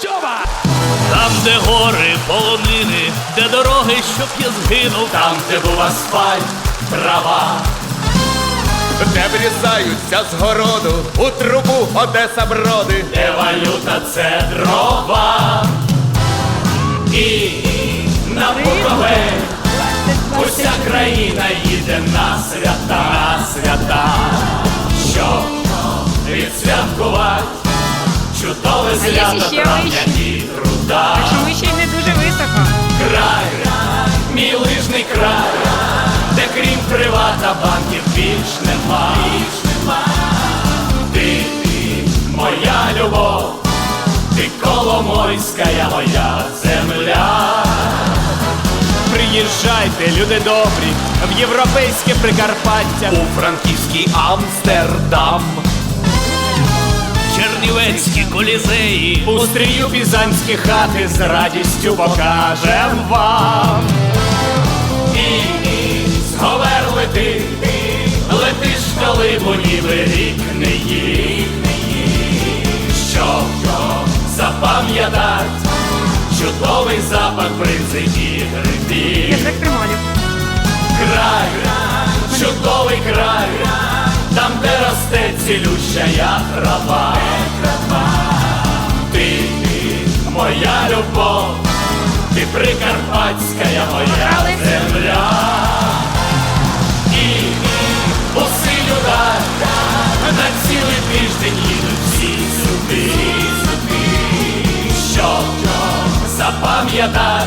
Стьома! Там, де гори, полонини, де дороги, щоб я згинув, там, де був асфальт, трава. Де врізаються з городу у трубу Одеса броди. де валюта це дрова. І на Буковель уся країна їде на свята, на свята, щоб відсвяткувати чудове свято травня і труда. Що ми ще й не дуже високо. Край, мій лижний край, де крім привата банків більш нема. Більш нема. Ти, ти, моя любов, ти коломойська моя земля. Приїжджайте, люди добрі, в європейське Прикарпаття. У франківський Амстердам. Чернівецькі колізеї, У стрію пізанські хати з радістю покажем вам. і, і зговер лети, летиш калибу, ніби рік не їх, щоб запам'ятать чудовий запах бризи і грибів. Край, чудовий край, там, де росте цілющая трава. Моя любов, ти прикарпатська моя земля. І, і у силю на цілий тиждень їдуть всі сюди, щоб запам'ятать,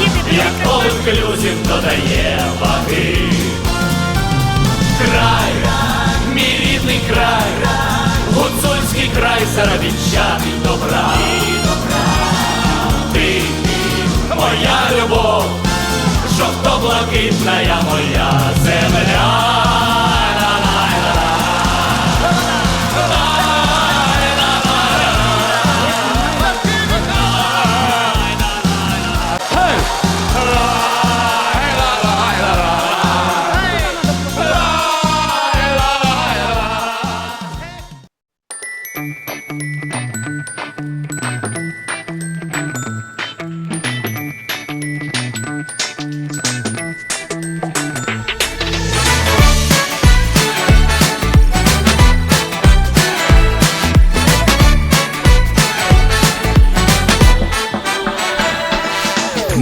Які ти як коли клюзів додає ваги. Край, мій рідний край, гуцульський край заробітчаний добра. Жовто-блакитна моя земля.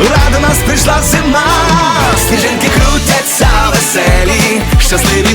Ура, до нас прийшла зима, сніжинки крутяться веселі, щасливий